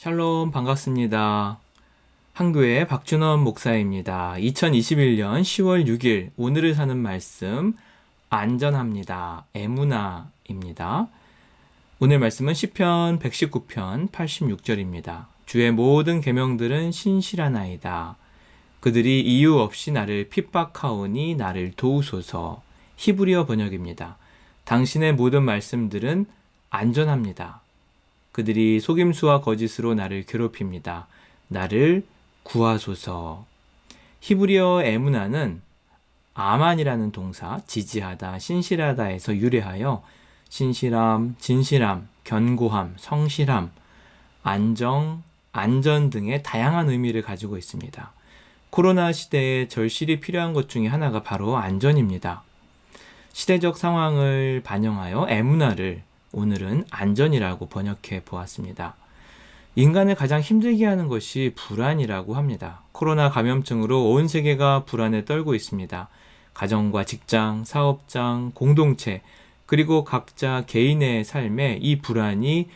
샬롬 반갑습니다. 한교의 박준원 목사입니다. 2021년 10월 6일 오늘을 사는 말씀 안전합니다. 에무나입니다. 오늘 말씀은 시편 119편 86절입니다. 주의 모든 계명들은 신실하나이다. 그들이 이유 없이 나를 핍박하오니 나를 도우소서. 히브리어 번역입니다. 당신의 모든 말씀들은 안전합니다. 그들이 속임수와 거짓으로 나를 괴롭힙니다. 나를 구하소서. 히브리어 에무나는 아만이라는 동사, 지지하다, 신실하다에서 유래하여 신실함, 진실함, 견고함, 성실함, 안정, 안전 등의 다양한 의미를 가지고 있습니다. 코로나 시대에 절실히 필요한 것 중에 하나가 바로 안전입니다. 시대적 상황을 반영하여 에무나를 오늘은 안전이라고 번역해 보았습니다. 인간을 가장 힘들게 하는 것이 불안이라고 합니다. 코로나 감염증으로 온 세계가 불안에 떨고 있습니다. 가정과 직장, 사업장, 공동체, 그리고 각자 개인의 삶에 이 불안이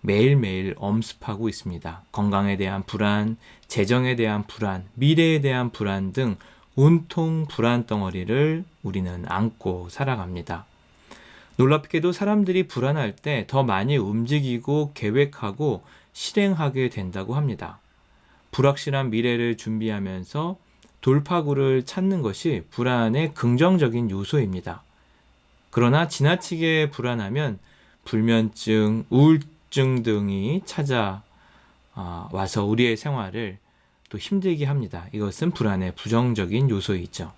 매일매일 엄습하고 있습니다. 건강에 대한 불안, 재정에 대한 불안, 미래에 대한 불안 등 온통 불안 덩어리를 우리는 안고 살아갑니다. 놀랍게도 사람들이 불안할 때 더 많이 움직이고 계획하고 실행하게 된다고 합니다. 불확실한 미래를 준비하면서 돌파구를 찾는 것이 불안의 긍정적인 요소입니다. 그러나 지나치게 불안하면 불면증, 우울증 등이 찾아와서 우리의 생활을 또 힘들게 합니다. 이것은 불안의 부정적인 요소이죠.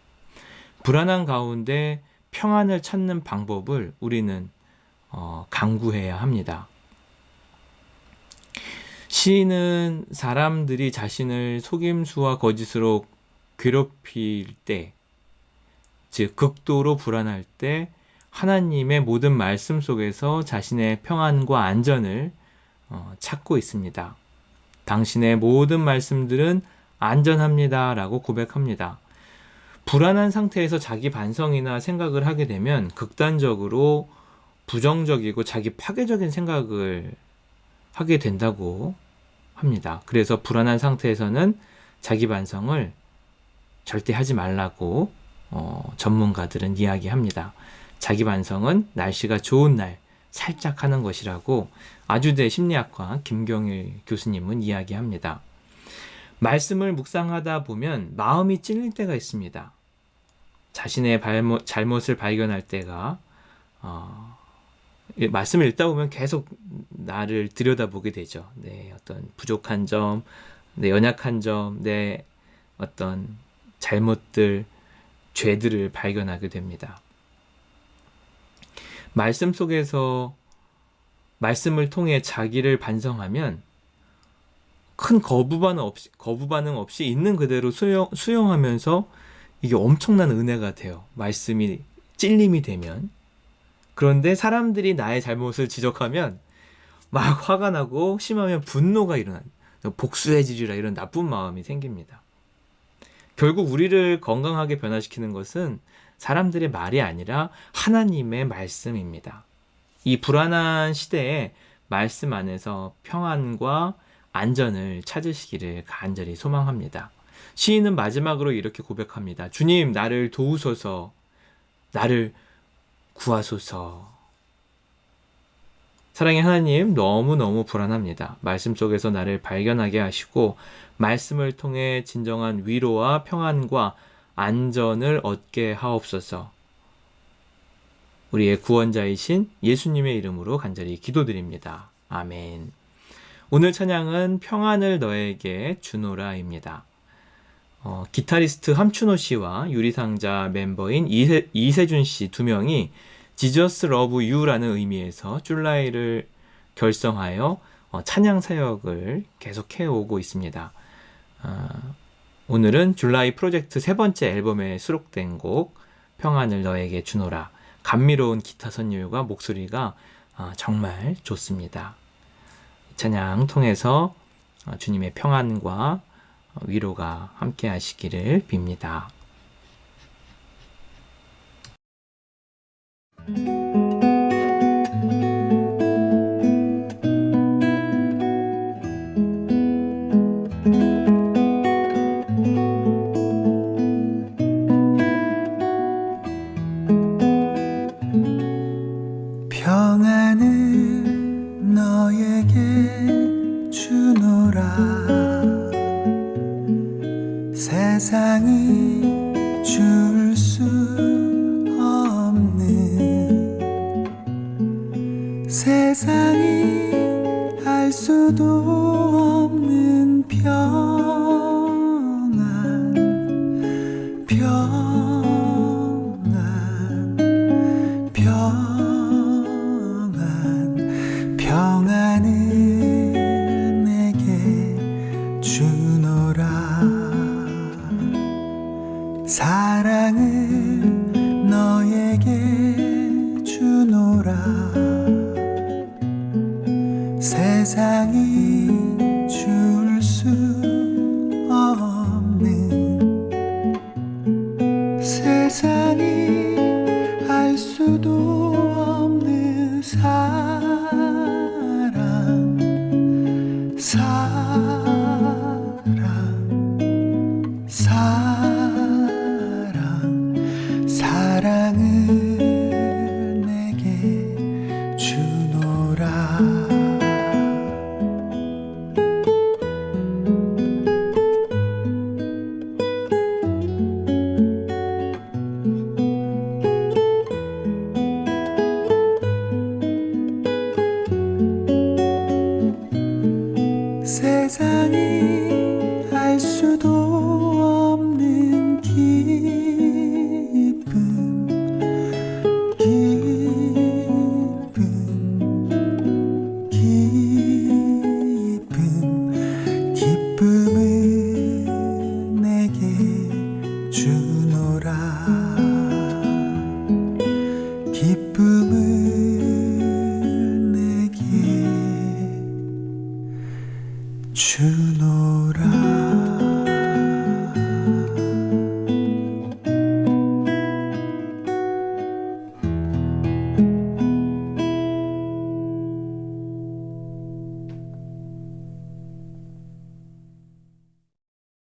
불안한 가운데 평안을 찾는 방법을 우리는 어, 강구해야 합니다. 시인은 사람들이 자신을 속임수와 거짓으로 괴롭힐 때, 즉, 극도로 불안할 때, 하나님의 모든 말씀 속에서 자신의 평안과 안전을 어, 찾고 있습니다. 당신의 모든 말씀들은 안전합니다. 라고 고백합니다. 불안한 상태에서 자기 반성이나 생각을 하게 되면 극단적으로 부정적이고 자기 파괴적인 생각을 하게 된다고 합니다. 그래서 불안한 상태에서는 자기 반성을 절대 하지 말라고 어, 전문가들은 이야기합니다. 자기 반성은 날씨가 좋은 날 살짝 하는 것이라고 아주대 심리학과 김경일 교수님은 이야기합니다. 말씀을 묵상하다 보면 마음이 찔릴 때가 있습니다. 자신의 발못, 잘못 을 발견할 때가 어, 말씀을 읽다 보면 계속 나를 들여다보게 되죠. 내 어떤 부족한 점, 내 연약한 점, 내 어떤 잘못들, 죄들을 발견하게 됩니다. 말씀 속에서 말씀을 통해 자기를 반성하면 큰 거부 반응 없이, 거부 반응 없이 있는 그대로 수용, 수용하면서 이게 엄청난 은혜가 돼요. 말씀이 찔림이 되면. 그런데 사람들이 나의 잘못을 지적하면 막 화가 나고 심하면 분노가 일어나. 복수해지리라 이런 나쁜 마음이 생깁니다. 결국 우리를 건강하게 변화시키는 것은 사람들의 말이 아니라 하나님의 말씀입니다. 이 불안한 시대에 말씀 안에서 평안과 안전을 찾으시기를 간절히 소망합니다. 시인은 마지막으로 이렇게 고백합니다. 주님, 나를 도우소서, 나를 구하소서. 사랑의 하나님, 너무너무 불안합니다. 말씀 속에서 나를 발견하게 하시고, 말씀을 통해 진정한 위로와 평안과 안전을 얻게 하옵소서. 우리의 구원자이신 예수님의 이름으로 간절히 기도드립니다. 아멘. 오늘 찬양은 평안을 너에게 주노라입니다. 어, 기타리스트 함춘호 씨와 유리상자 멤버인 이세, 이세준 씨 두 명이 지저스 러브 유라는 의미에서 줄라이를 결성하여 어, 찬양 사역을 계속해 오고 있습니다. 어, 오늘은 줄라이 프로젝트 세 번째 앨범에 수록된 곡 평안을 너에게 주노라 감미로운 기타 선율과 목소리가 어, 정말 좋습니다. 찬양 통해서 어, 주님의 평안과 위로가 함께 하시기를 빕니다. 평안을 너에게 주노라 세상이 줄 수 없는 세상이 알 수도 없는 별. 사랑은 주노라.